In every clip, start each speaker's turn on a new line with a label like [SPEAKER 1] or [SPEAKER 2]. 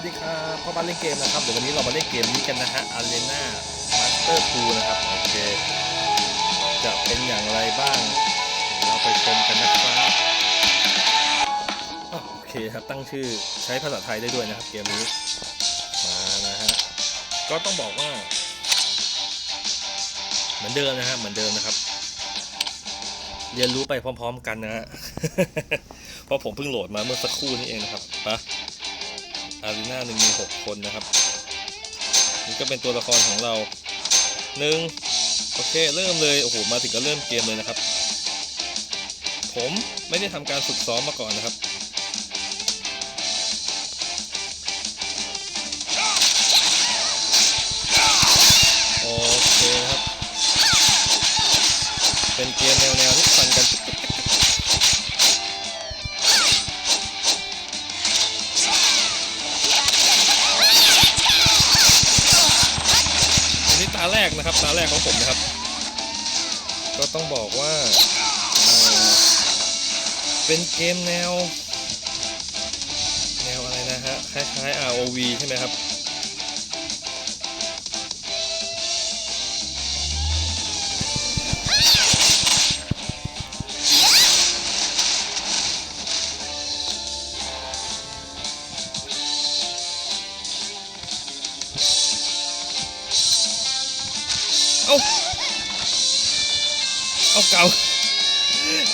[SPEAKER 1] วัสดีครับพ่อบ้านเล่นเกมนะครับ เดี๋ยววันนี้เรามาเล่นเกมนี้กันนะฮะ Arena Master 2 นะครับ โอเค จะเป็นอย่างไรบ้าง เราไปชมกันนะครับ โอเคครับ ตั้งชื่อใช้ภาษาไทยได้ด้วยนะครับ เกมนี้ มานะฮะ ก็ต้องบอกว่า เหมือนเดิมนะฮะ เหมือนเดิมนะครับ เรียนรู้ไปพร้อม ๆ กันนะฮะ เพราะผมเพิ่งโหลดมาเมื่อสักครู่นี้เองนะครับไปะ อารีนาหนึ่งมีหกคนนะครับ นี่ก็เป็นตัวละครของเราหนึ่งโอเคเริ่มเลย โอ้โห มาถึงก็เริ่มเกมเลยนะครับ ผมไม่ได้ทำการฝึกซ้อมมาก่อนนะครับโอเคครับ เป็นเกมแนวาแรกของผมนะครับ ก็ต้องบอกว่าเอ่อเป็นเกมแนว แนวอะไรนะฮะคล้ายๆ ROV ใช่ไหมครับ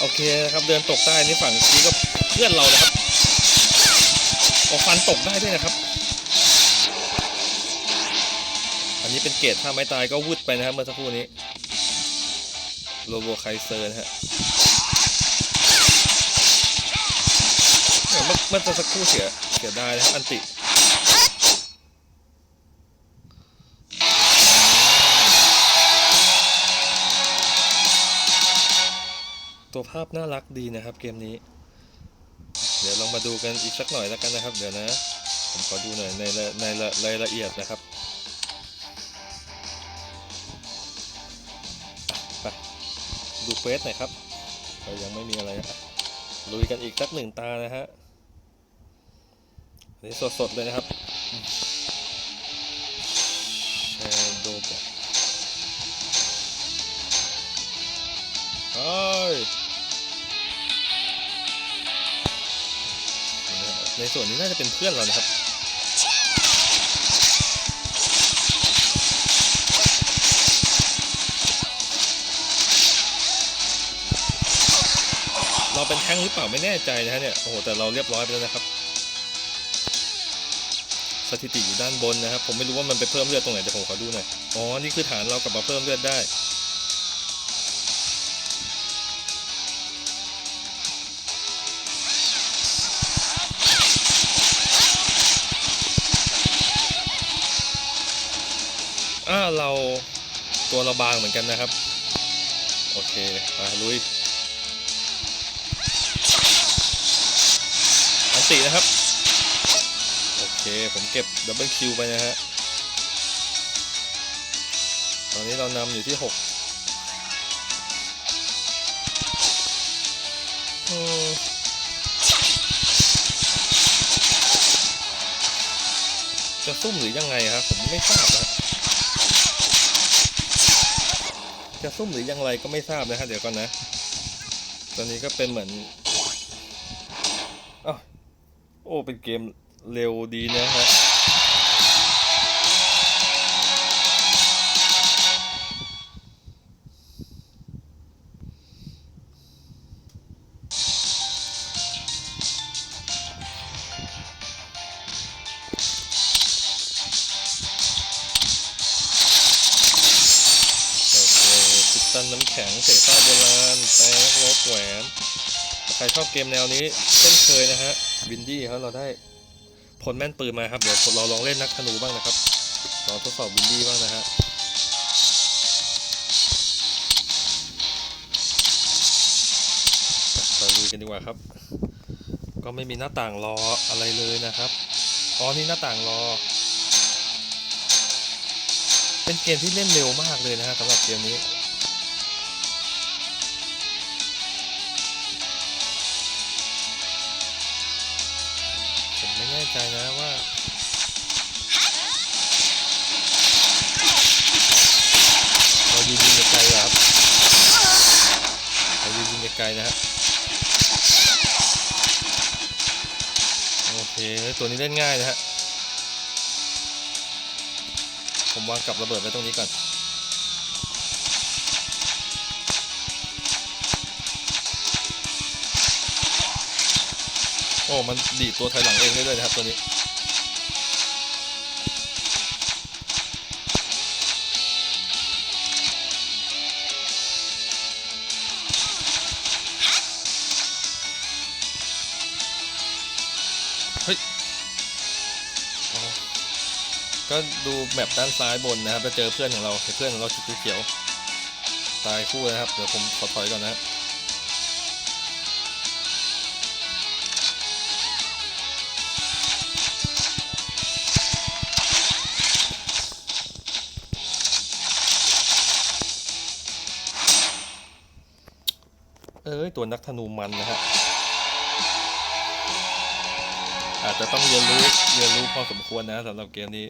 [SPEAKER 1] โอเคครับเดินตกได้นี่ฝั่งนี้ก็เพื่อนเรานะครับออกฟันตกได้ด้วยนะครับ อันนี้เป็นเกตถ้าไม่ตายก็วืดไปนะครับเมื่อสักครู่นี้โลโบไคเซอร์นะฮะเนี่ยเมื่อเมื่อสักครู่เสียเสียดายนะครับอันติ ตัวภาพน่ารักดีนะครับ เกมนี้ เดี๋ยวลองมาดูกันอีกสักหน่อยแล้วกันนะครับ เดี๋ยวนะ ผมขอดูหน่อยในในรายละเอียดนะครับไปดูเฟสหน่อยครับเรายังไม่มีอะไรนะลุยกันอีกสักหนึ่งตานะฮะนนี้สดๆเลยนะครับ ในส่วนนี้น่าจะเป็นเพื่อนเรานะครับเราเป็นแท้งหรือเปล่าไม่แน่ใจนะฮะเนี่ยโอ้โหแต่เราเรียบร้อยไปแล้วนะครับ สถิติอยู่ด้านบนนะครับ ผมไม่รู้ว่ามันไปเพิ่มเลือดตรงไหนแต่ผมขอดูหน่อยอ๋อนี่คือฐานเรากลับมาเพิ่มเลือดได้ ตัวเราบางเหมือนกันนะครับ โอเคมาลุยอันตินะครับ โอเค ผมเก็บดับเบิลคิวไปนะฮะ ตอนนี้เรานำอยู่ที่6อืมจะซุ่มหรือยังไงครับ ผมไม่ทราบนะ จะซุ่มหรือยังไรก็ไม่ทราบนะฮะเดี๋ยวก่อนนะ ตอนนี้ก็เป็นเหมือนอ้าวโอ้เป็นเกมเร็วดีนะฮะ น้ำแข็งเศษซากโบราณแปลงลบแหวน ใครชอบเกมแนวนี้เช่นเคยนะฮะวินดี้ครับเราได้ผลแม่นปืนมาครับ เดี๋ยวเราลองเล่นนักธนูบ้างนะครับลองทดสอบวินดี้บ้างนะฮะไปลุยกันดีกว่าครับ ก็ไม่มีหน้าต่างรออะไรเลยนะครับอ๋อนี่หน้าต่างรอ เป็นเกมที่เล่นเร็วมากเลยนะฮะสำหรับเกมนี้ ใจนะว่าเรายิงยิงไกลครับเรายิงยิงไกลนะครับโอเคตัวนี้เล่นง่ายนะฮะผมวางกับระเบิดไว้ตรงนี้ก่อน อ้มันดีดตัวถอยหลังเองได้ด้วยนะครับตัวนี้เฮ้ยก็ดูแมปด้านซ้ายบนนะครับจะเจอเพื่อนของเราเพื่อนของเราชุดเขียว ตายคู่นะครับ เดี๋ยวผมขอถอยก่อนนะฮะเตัวนักธนูมันนะฮะอาจจะต้องเรียนรู้เรียนรู้พอสมควรนะสำหรับเกมนี้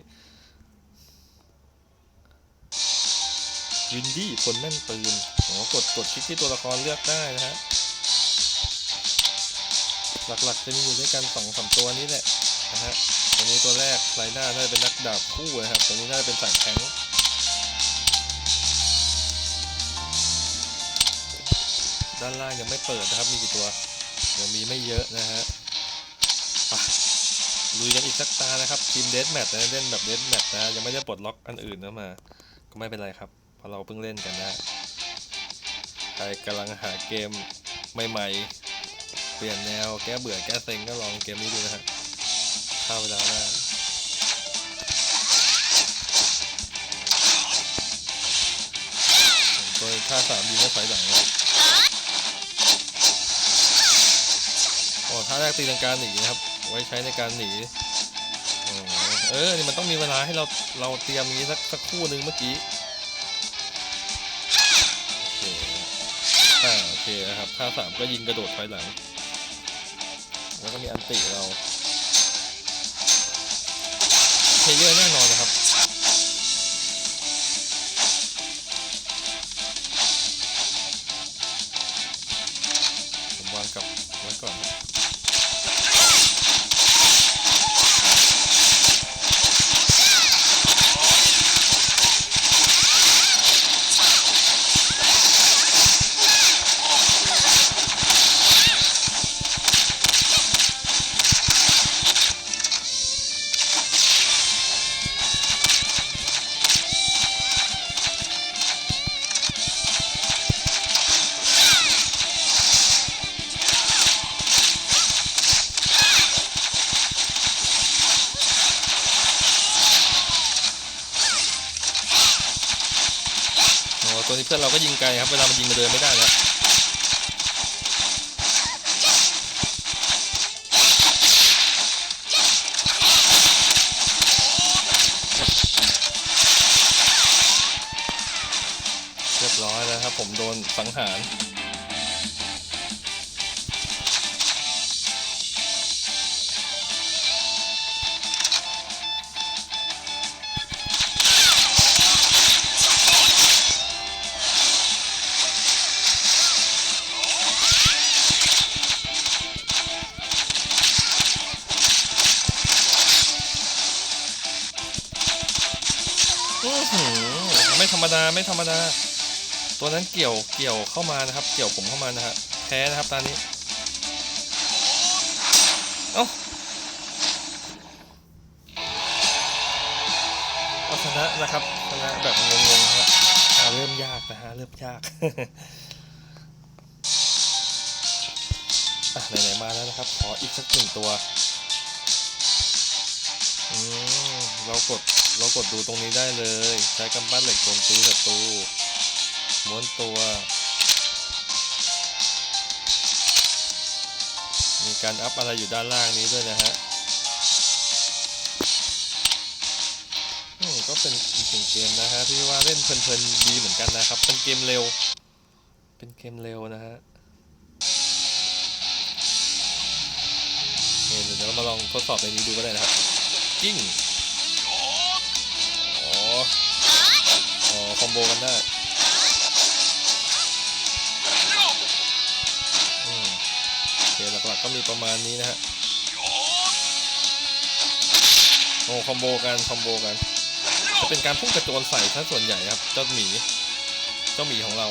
[SPEAKER 1] วินดี้คนแม่นปืนโอ้กดกดคลิกที่ตัวละครเลือกได้นะฮะหลักๆจะมีอยู่ด้วยกันสองสามตัวนี้แหละนะฮะตัวนี้ตัวแรกไลน่าน่าจะเป็นนักดาบคู่นะครับตัวนี้น่าจะเป็นสายแข็ง ด้านล่างยังไม่เปิดนะครับ มีกี่ตัวยังมีไม่เยอะนะฮะลุยกันอีกสักตานะครับทีมเดสแมทนะเล่นแบบเดสแมทนะยังไม่ได้ปลดล็อกอันอื่นนะมา ก็ไม่เป็นไรครับเพราะเราเพิ่งเล่นกันนะใครกำลังหาเกมใหม่ๆ เปลี่ยนแนวแก้เบื่อแก้เซ็งก็ลองเกมนี้ดูนะฮะข้าเวลาได้ตัวท่าสามยิงก็ถอยหลังนะโอ้ท่าแรกตีลังกาหนีนะครับ ไว้ใช้ในการหนีเออนี่มันต้องมีเวลาให้เราเราเตรียมอย่างนี้สักสักคู่หนึ่งเมื่อกี้โอเคอ่าโอเคนะครับท่าสามก็ยิงกระโดดถอยหลัง แล้วก็มีอันติเราเพลเยอร์แน่นอน เพื่อนเราก็ยิงไกลครับ เวลามันยิงมาเดินไม่ได้แล้วเรียบร้อยแล้วครับ ผมโดนสังหาร ไม่ธรรมดาไม่ธรรมดา ตัวนั้นเกี่ยวเกี่ยวเข้ามานะครับ เกี่ยวผมเข้ามานะฮะแพ้นะครับตอนนี้เอ้าเอาชนะนะครับชนะแบบงงๆฮะอ่าเริ่มยากนะฮะเริ่มยากอะไหนๆมาแล้วนะครับ ขออีกสักหนึ่งตัว อืมเรากด เรากดดูตรงนี้ได้เลย ใช้กำปั้นเหล็กโจมตีศัตรูม้วนตัว มีการอัพอะไรอยู่ด้านล่างนี้ด้วยนะฮะก็เป็นอีกหนึ่งเกมนะฮะที่ว่าเล่นเพลินๆดีเหมือนกันนะครับ เป็นเกมเร็ว เป็นเกมเร็วนะฮะเดี๋ยวเรามาลองทดสอบในนี้ดูก็ได้นะครับกิ้ง อ๋อคอมโบกันได้หลักๆก็มีประมาณนี้นะฮะโอ้คอมโบกันคอมโบกัน จะเป็นการพุ่งกระโจนใส่ถ้าส่วนใหญ่ครับ เจ้าหมี เจ้าหมีของเรา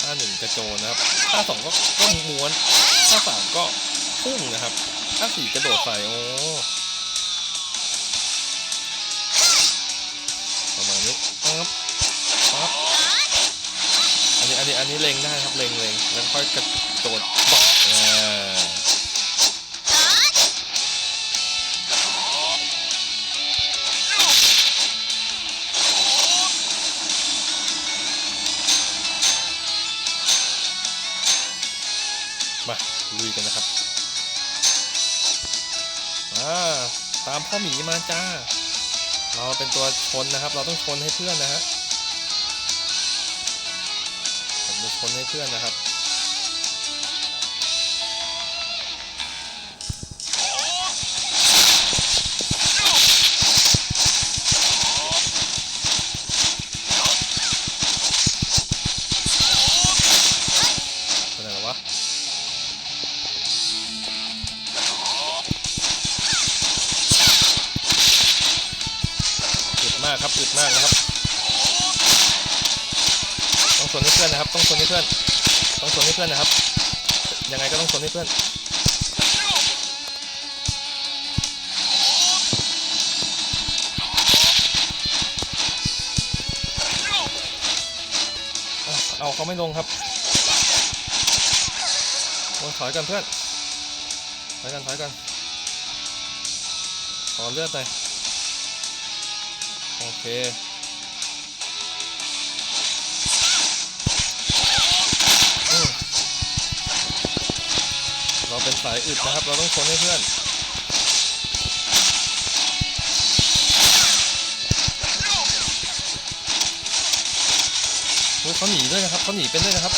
[SPEAKER 1] ถ้าหนึ่งกระโจนนะครับถ้าสองก็ก็ม้วนถ้าสามก็พุ่งนะครับถ้าสี่กระโดดใส่โอ้ นี้อันนี้อันนี้เล็งได้ครับเล็งเล็งแล้วค่อยกระโดดบอกอ่ามาลุยกันนะครับอ่าตามพ่อหมีมาจ้า เราเป็นตัวชนนะครับ เราต้องชนให้เพื่อนนะฮะ ผมจะชนให้เพื่อนนะครับเป็นไงวะอึดมากครับอึดมากนะครับ นให้เพื่อนนะครับ ต้องชนให้เพื่อน ต้องชนให้เพื่อนนะครับ ยังไงก็ต้องชนให้เพื่อนเอาเขาไม่ลงครับโอ้ยถอยกันเพื่อน ถอยกันถอยกัน ขอเลือดหน่อย โอเค เราเป็นสายอึดนะครับ เราต้องชนให้เพื่อนโอ้ยเขาหนีด้วยนะครับเขาหนีเป็นด้วยนะครับ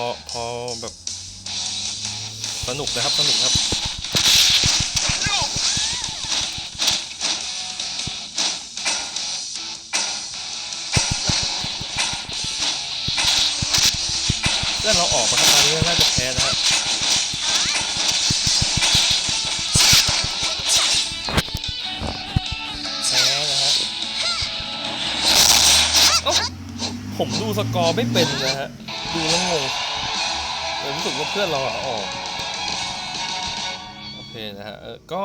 [SPEAKER 1] อพอพอแบบสนุกนะครับสนุกครับเพื่อนเราออกมาครับตอนนี้น่าจะแพ้นะฮะแพ้นะฮะเอ้ผมดูสกอร์ไม่เป็นนะฮะ ดูแล้วงง รู้สึกว่าเพื่อนเราอะออกโอเคนะฮะเออก็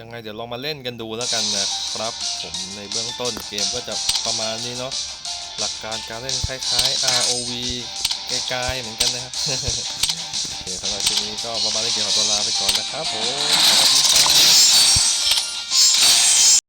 [SPEAKER 1] ยังไงเดี๋ยวลองมาเล่นกันดูแล้วกันนะครับ ผมในเบื้องต้นเกมก็จะประมาณนี้เนาะหลักการการเล่นคล้ายๆ ROV ไกลๆเหมือนกันนะครับโอเคสำหรับคลิปนี้ก็ประมาณนี้เกี่ยวขอตัวลาไปก่อนนะครับผมสวัสดี